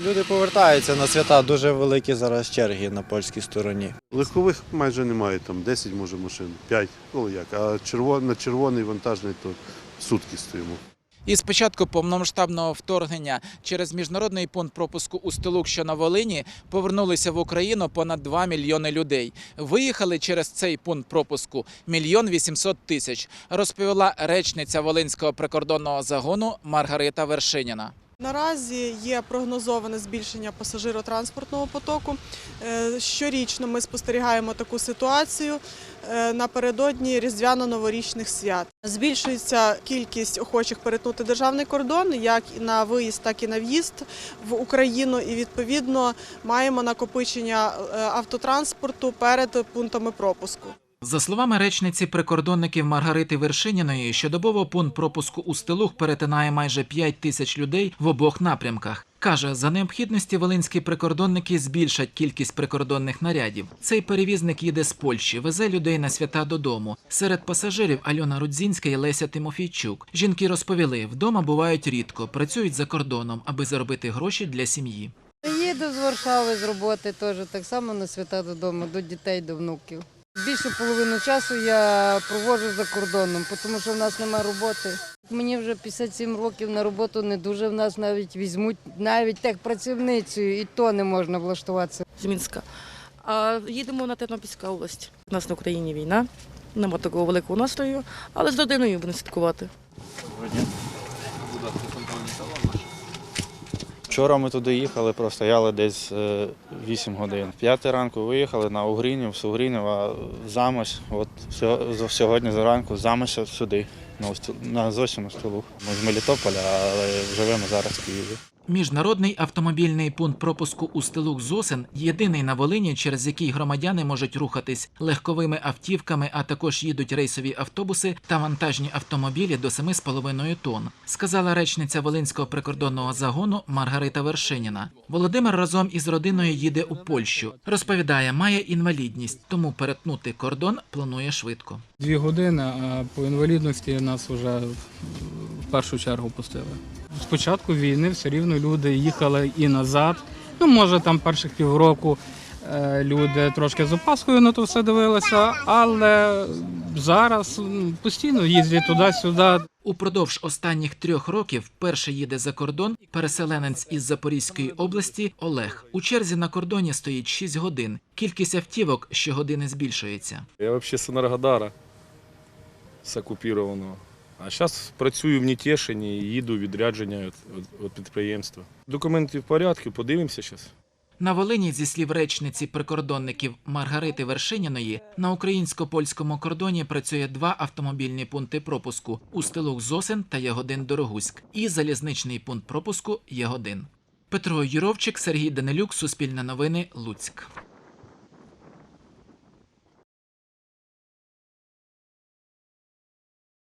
Люди повертаються на свята, дуже великі зараз черги на польській стороні. Легкових майже немає, там 10 може машин, 5, ну як, а червон, на червоний вантажний то сутки стоїмо. І з початку повномасштабного вторгнення через міжнародний пункт пропуску у Столук, що на Волині, повернулися в Україну понад 2 мільйони людей. Виїхали через цей пункт пропуску мільйон 800 тисяч, розповіла речниця Волинського прикордонного загону Маргарита Вершиніна. Наразі є прогнозоване збільшення пасажиротранспортного потоку. Е, Щорічно ми спостерігаємо таку ситуацію е, напередодні різдвяно-новорічних свят. Збільшується кількість охочих перетнути державний кордон, як на виїзд, так і на в'їзд в Україну. І відповідно маємо накопичення е, автотранспорту перед пунктами пропуску. За словами речниці прикордонників Маргарити Вершиніної, щодобово пункт пропуску у Стилух перетинає майже 5 тисяч людей в обох напрямках. Каже, за необхідності волинські прикордонники збільшать кількість прикордонних нарядів. Цей перевізник їде з Польщі, везе людей на свята додому. Серед пасажирів Альона Рудзінська і Леся Тимофійчук. Жінки розповіли, вдома бувають рідко, працюють за кордоном, аби заробити гроші для сім'ї. Їду з Варшави з роботи теж так само на свята додому, до дітей, до внуків. Більшу половину часу я проводжу за кордоном, тому що в нас немає роботи. Мені вже 57 років на роботу не дуже в нас навіть візьмуть, навіть техпрацівницю, і то не можна влаштуватися. з Мінська. А їдемо на Тернопільську область. У нас на Україні війна, нема такого великого настрою, але з родиною будемо святкувати. Вчора ми туди їхали, простояли десь е, 8 годин. П'яти ранку виїхали на Угрінів, з Угринів, а замось, от сьогодні зранку замось сюди, на, зовсім на столу. Ми з Мелітополя, але живемо зараз в Києві. Міжнародний автомобільний пункт пропуску у Стилук Зосин єдиний на Волині, через який громадяни можуть рухатись легковими автівками, а також їдуть рейсові автобуси та вантажні автомобілі до 7,5 тонн, сказала речниця Волинського прикордонного загону Маргарита Вершиніна. Володимир разом із родиною їде у Польщу. Розповідає, має інвалідність, тому перетнути кордон планує швидко. Дві години, а по інвалідності нас вже першу чергу пустили. З початку війни все рівно люди їхали і назад. Ну, може, там перших півроку е, люди трошки з опаскою на то все дивилися, але зараз постійно їздять туди-сюди. Упродовж останніх трьох років вперше їде за кордон переселенець із Запорізької області Олег. У черзі на кордоні стоїть 6 годин. Кількість автівок щогодини збільшується. Я вообще з Енергодара, з окупованого. А зараз працюю в Нетешині і їду відрядження від, підприємства. Документи в порядку, подивимося зараз. На Волині, зі слів речниці прикордонників Маргарити Вершиніної, на українсько-польському кордоні працює два автомобільні пункти пропуску у стилух Зосин та Ягодин Дорогуськ і залізничний пункт пропуску Ягодин. Петро Юровчик, Сергій Данилюк, Суспільне новини, Луцьк.